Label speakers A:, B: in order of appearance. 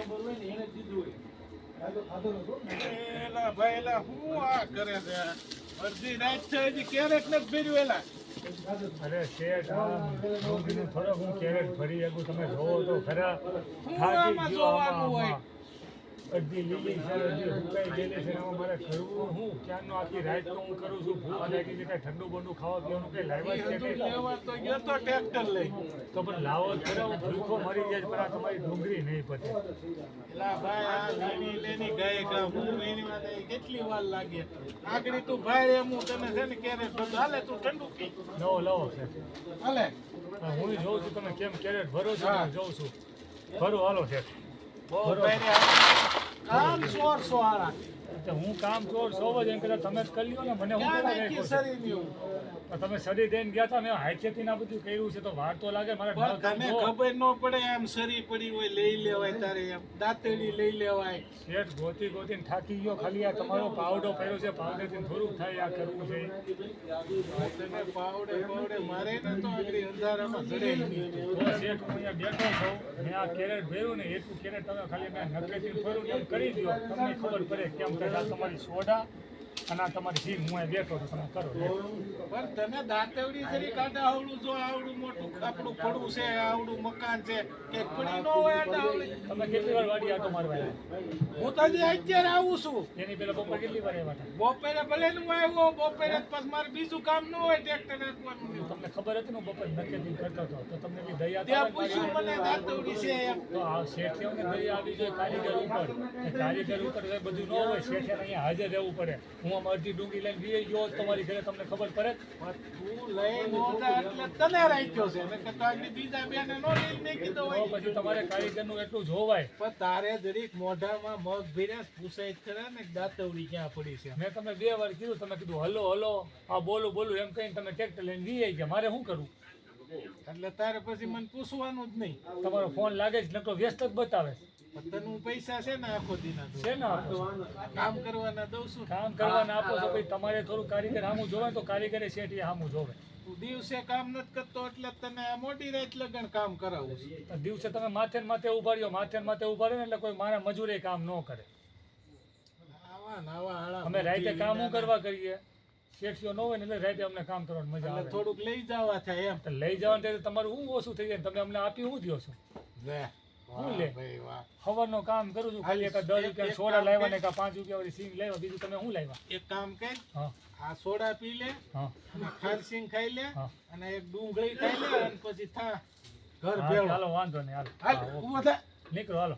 A: ખબર હોય ને એને દીધું હોય
B: ખાધો ખાધો નતો
A: એલા ભાઈ એલા હું આ કરે છે? અડધી રાત છે હજી ક્યારેક નથી ભર્યું એલા?
C: અરે શેઠ આ થોડોક હું કેરેટ ફરી શકું? તમે જોવો તો ખરા.
A: જોવાનું હોય?
C: અડધી લીલી છે સુકાઈ ગયેલી છે આમાં મારે કરવું હું આખી રાત તો હું કરું છું ભૂખ લાગી છે કાંઈ ઠંડુ બંડુ ખાવા પીવાનું કઈ લાવ્યા છે
A: હતું
C: કંઈ?
A: લેવા તો ગયો તો ટ્રેક્ટર લઈ.
C: તો પણ લાવો જ ખરા હું ભૂખો મરી જાય પણ આ તમારી ડુંગળી નહીં પતે
A: એલા ભાઈ આ લેની લેની ગાય ગા હું એની વાતે કેટલી વાર લાગે. આગળી તું ભાઈ એમ હું તને છે ને ક્યારેક બધું હાલે તું ઠંડુ પી
C: લાવો
A: હાલે.
C: હું જોઉં છું તમે કેમ કેરેટ ભરો છો
A: હા.
C: જોઉં છું. ભરો હાલો શેઠ
A: બહુ કામ સોર સોહારા
C: તો હું કામ ચોર સૌ જ એમ કદાચ તમે કરી લ્યો ને મને હું તમે સરી દઈને ગયા હતા મેં હાઈચેતી ના બધું કર્યું છે તો વાર તો લાગે મારે
A: તને ખબર ન પડે એમ સરી પડી હોય લઈ લેવાય તારે એમ દાંતેડી લઈ લેવાય.
C: શેઠ ગોતી ગોતીને થાકી ગયો ખાલી આ તમારો પાવડો પહેર્યો છે પાવડેથી થોડુંક થાય આ કરવું છે.
A: પાવડે પાવડે મારે ને તો આગળ અંધારામાં જડે.
C: શેઠ હું અહીંયા બેઠો છું મેં આ કેરેટ ભર્યું ને એટલું કેરેટ તમે ખાલી મેં એમ કરી દો તમને ખબર પડે કેમ કે આ સોડા. અને આ તમારી જીભ હું બેઠો છું તમે કરો.
A: પણ તને દાંતેવડી જરી કાઢા આવડું જો આવડું મોટું આપણું પડું છે આવડું મકાન છે કે પડી નો હોય
C: તમે કેટલી વાર વાડી આટો મારવા
A: હું તો જે અત્યારે આવું છું.
C: એની પેલા બપોર કેટલી વાર આવ્યા
A: બપોરે ભલે હું આવ્યો બપોરે પછી મારે બીજું કામ ન હોય ટ્રેક્ટર નાખવાનું
C: તમને ખબર હતી ને બપોર નક્કી કરતો હતો તો તમને બી દયા તો
A: ત્યાં પૂછ્યું મને દાંતેવડી છે એમ.
C: તો આ શેઠિયાઓને દયા આવી જોઈએ કારીગર ઉપર. કારીગર ઉપર બધું ન હોય શેઠિયાને અહીંયા હાજર રહેવું પડે. હું આમ અડધી ડુંગળી લઈને વી ગયો તમારી ઘરે તમને ખબર પડે.
A: તું લઈ એટલે તને રાખ્યો છે. મેં કે આગળ બીજા બેને નો લઈ મે કીધો હોય.
C: પછી તમારે કારીગરનું એટલું જોવાય.
A: પણ તારે જરીક મોઢામાં મગ ભીર્યા પૂછાય જ ખરા ને દાતવડી ક્યાં પડી છે.
C: મેં તમને બે વાર કીધું તમે કીધું હલો હલો આ બોલું બોલું. એમ કહીને તમે ટ્રેક્ટર લઈને વી આવી ગયા. મારે શું કરવું?
A: એટલે તારે પછી મને પૂછવાનું જ નહીં.
C: તમારો ફોન લાગે જ નકરો વ્યસ્ત જ બતાવે
A: પણ તને પૈસા છે ને આખો દીના
C: છે ને
A: કામ કરવાના દઉં છું.
C: કામ કરવાના આપો છો ભાઈ તમારે થોડું કારીગર સામું જોવે તો કારીગરે શેઠી સામું જોવે.
A: તું દિવસે કામ નથી કરતો એટલે તને મોટી રાત લગન કામ કરાવું છું.
C: દિવસે તમે માથે માથે ઊભા રહ્યો માથે માથે ઊભા રહ્યો ને એટલે કોઈ મારા મજૂરે કામ ન કરે. અમે રાતે કામ કરવા કરીએ? શેઠિયો ન હોય ને એટલે રાતે અમને કામ કરવાની મજા આવે.
A: થોડુંક લઈ જવા થાય એમ.
C: લઈ જવાનું તમારું શું ઓછું થઈ જાય તમે અમને આપી શું દો છો? કામ કરું છું ખાલી એક દસ રૂપિયા સોડા લાવ્યા ને કાં પાંચ રૂપિયા વાળી સિંગ લાવ્યા બીજું તમે શું લાવ્યા?
A: એક કામ કર આ સોડા પી લે ખારસિંગ ખાઈ લે અને એક ડુંગળી ખાઈ લે અને પછી થા ઘર ભેળો.
C: હાલો વાંધો નહીં હાલો.
A: હાલ
C: નીકળો
A: હાલ.